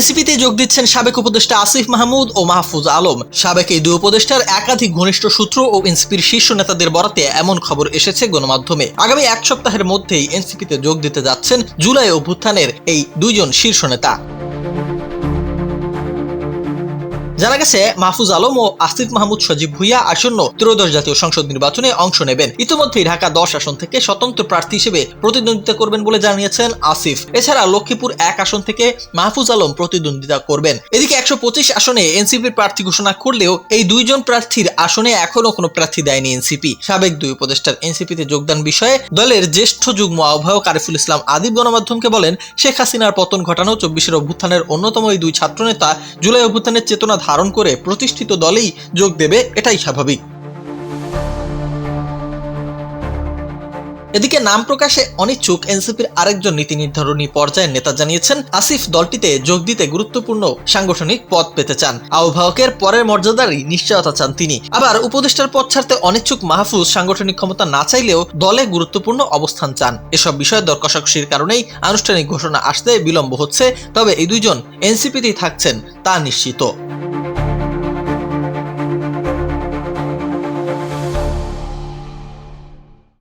এনসিপিতে যোগ দিচ্ছেন সাবেক উপদেষ্টা আসিফ মাহমুদ ও মাহফুজ আলম। সাবেক এই দুই উপদেষ্টার একাধিক ঘনিষ্ঠ সূত্র ও এনসিপির শীর্ষ নেতাদের বরাতে এমন খবর এসেছে গণমাধ্যমে। আগামী এক সপ্তাহের মধ্যেই এনসিপিতে যোগ দিতে যাচ্ছেন জুলাই অভ্যুত্থানের এই দুইজন শীর্ষ নেতা। জানা গেছে, মাহফুজ আলম ও আসিফ মাহমুদ সজীব ভুইয়া আসন্ন ত্রয়োদশ জাতীয় সংসদ নির্বাচনে অংশ নেবেন। ইতিমধ্যেই ঢাকা দশ আসন থেকে স্বতন্ত্র প্রার্থী হিসেবে প্রতিদ্বন্দ্বিতা করবেন বলে জানিয়েছেন আসিফ। এছাড়া লক্ষ্মীপুর এক আসন থেকে মাহফুজ আলম প্রতিদ্বন্দ্বিতা করবেন। এদিকে একশো পঁচিশ আসনে এনসিপির প্রার্থী ঘোষণা করলেও এই দুইজন প্রার্থীর আসনে এখনও কোনো প্রার্থী দেয়নি এনসিপি। সাবেক দুই উপদেষ্টার এনসিপিতে যোগদান বিষয়ে দলের জ্যেষ্ঠ যুগ্ম আহ্বায়ক আরিফুল ইসলাম আদিব গণমাধ্যমকে বলেন, শেখ হাসিনার পতন ঘটানো চব্বিশের অভ্যুত্থানের অন্যতম এই দুই ছাত্রনেতা জুলাই অভ্যুত্থানের চেতনা ধারণ করে প্রতিষ্ঠিত দলেই যোগ দেবে, এটাই স্বাভাবিক। এদিকে নাম প্রকাশে অনিচ্ছুক এনসিপির আরেকজন নীতি নির্ধারণী পর্যায়ের নেতা জানিয়েছেন, আসিফ দলটিতে যোগ দিতে গুরুত্বপূর্ণ সাংগঠনিক পদ পেতে চান। আহ্বায়কের পরের মর্যাদারই নিশ্চয়তা চান তিনি। আবার উপদেষ্টার পদ ছাড়তে অনিচ্ছুক মাহফুজ সাংগঠনিক ক্ষমতা না চাইলেও দলে গুরুত্বপূর্ণ অবস্থান চান। এসব বিষয়ে দর কারণেই আনুষ্ঠানিক ঘোষণা আসতে বিলম্ব হচ্ছে, তবে এই দুইজন এনসিপিতেই থাকছেন, তা নিশ্চিত।